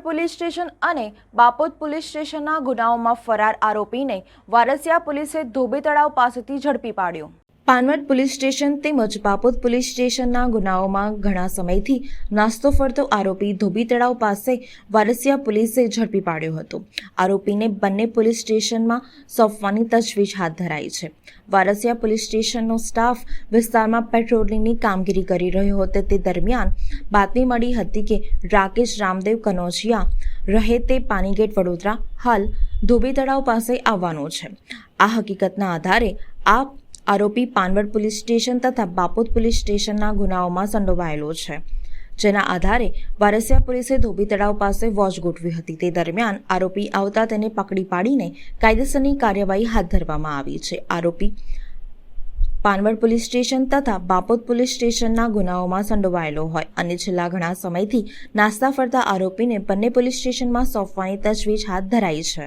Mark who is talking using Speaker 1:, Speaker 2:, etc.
Speaker 1: Police station અને Bapod police સ્ટેશનના ગુનાઓમાં ફરાર આરોપીને વારસિયા પોલીસે ધોબી તળાવ પાસેથી ઝડપી પાડ્યો. પાનવડ પોલીસ સ્ટેશન તેમજ બાપોદ પોલીસ સ્ટેશનના ગુનાઓમાં ઘણા સમયથી નાસ્તો ફરતો આરોપી ધોબી તળાવ પાસે વારસિયા પોલીસે ઝડપી પાડ્યો હતો. આરોપીને બંને પોલીસ સ્ટેશનમાં સોંપવાની તજવીજ હાથ ધરાઈ છે. વારસિયા પોલીસ સ્ટેશનનો સ્ટાફ વિસ્તારમાં પેટ્રોલિંગની કામગીરી કરી રહ્યો હતો. તે દરમિયાન બાતમી મળી હતી કે રાકેશ રામદેવ કનોજિયા રહે તે પાનીગેટ વડોદરા હાલ ધોબી તળાવ પાસે આવવાનો છે. આ હકીકતના આધારે આ આરોપી પાનવડ પોલીસ સ્ટેશન તથા બાપોદ પોલીસ સ્ટેશનના ગુનાઓમાં સંડોવાયેલો છે. જેના આધારે વારસિયા પોલીસે ધોબી તળાવ પાસે વોચ ગોઠવી હતી. તે દરમિયાન આરોપી આવતા તેને પકડી પાડીને કાયદેસરની કાર્યવાહી હાથ ધરવામાં આવી છે. આરોપી પાનવડ પોલીસ સ્ટેશન તથા બાપોદ પોલીસ સ્ટેશનના ગુનાઓમાં સંડોવાયેલો હોય અને છેલ્લા ઘણા સમયથી નાસ્તા ફરતા આરોપીને બંને પોલીસ સ્ટેશનમાં સોંપવાની તજવીજ હાથ ધરાઈ છે.